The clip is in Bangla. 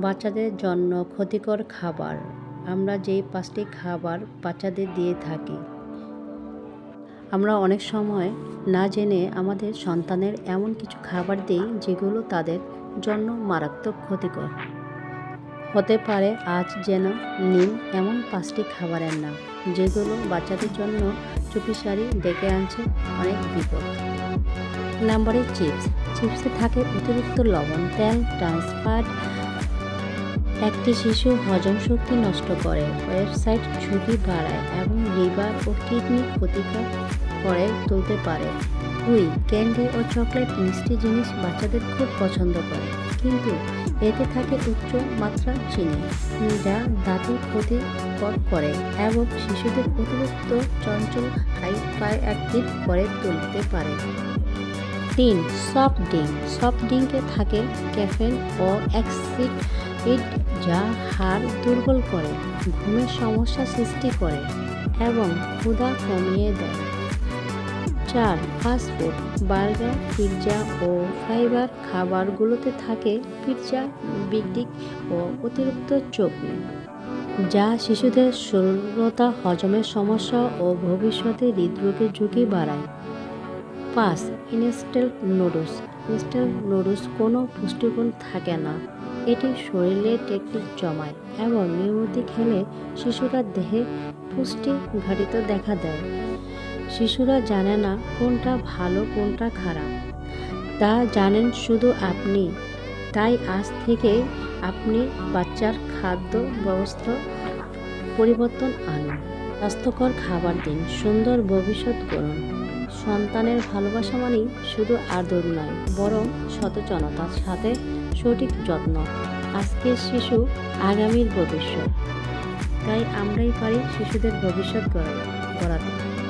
বাচ্চাদের জন্য ক্ষতিকর খাবার। আমরা যেই পাঁচটি খাবার বাচ্চাদের দিয়ে থাকি, আমরা অনেক সময় না জেনে আমাদের সন্তানের এমন কিছু খাবার দিই যেগুলো তাদের জন্য মারাত্মক ক্ষতিকর। হতে পারে আজ যেন নিন এমন পাঁচটি খাবারের নাম যেগুলো বাচ্চাদের জন্য চুপিসারি ডেকে আনছে অনেক বিপদ। নাম্বারে চিপস। চিপসে থাকে অতিরিক্ত লবণ, তেল ট্রান্সফার একটি শিশু হজম শক্তি নষ্ট করে। ওয়েবসাইট ঝুঁকি বাড়ায় এবং লিভার ও কিডনি ক্ষতিকর করে তুলতে পারে। দুই, ক্যান্ডি ও চকলেট মিষ্টি জিনিস বাচ্চাদের খুব পছন্দ করে, কিন্তু এতে থাকে উচ্চ মাত্রা চিনি যা দাঁতের ক্ষতিকর করে এবং শিশুদের অতিরিক্ত চঞ্চল হাইপার অ্যাক্টিভ করে তুলতে পারে। তিন, সফট ড্রিঙ্ক। সফট ড্রিঙ্কে থাকে ক্যাফেন ও অ্যাক্সিড যা হাড় দুর্বল করে, ঘুমের সমস্যা সৃষ্টি করে এবং ক্ষুধা কমিয়ে দেয়। চার ফাস্টফুড বার্গার পিৎজা ও ফাইবার খাবারগুলোতে থাকে পিৎজা বিগডিক ও অতিরিক্ত চর্বি, যা শিশুদের স্থূলতা হজমের সমস্যা ও ভবিষ্যতে হৃদরোগের ঝুঁকি বাড়ায়। পাঁচ ইনস্ট্যান্ট নুডলস ইনস্ট্যান্ট নুডলস কোনো পুষ্টিগুণ থাকে না। এটি শরীরে টেকনিক জমায় এবং নিয়মিত খেলে শিশুরা দেহে পুষ্টি ঘাটিত দেখা দেয়। শিশুরা জানে না কোনটা ভালো, কোনটা খারাপ। তা জানেন শুধু আপনি। তাই আজ থেকে আপনি বাচ্চার খাদ্য ব্যবস্থা পরিবর্তন আনুন। স্বাস্থ্যকর খাবার দিন। সুন্দর ভবিষ্যৎ করুন সন্তানের ভালোবাসা মানেই শুধু আদর নয়, বরং সচেতনতার সাথে সঠিক যত্ন। আজকের শিশু আগামীর ভবিষ্যৎ। তাই আমরাই পারি শিশুদের ভবিষ্যৎ গড়া- গড়াতে।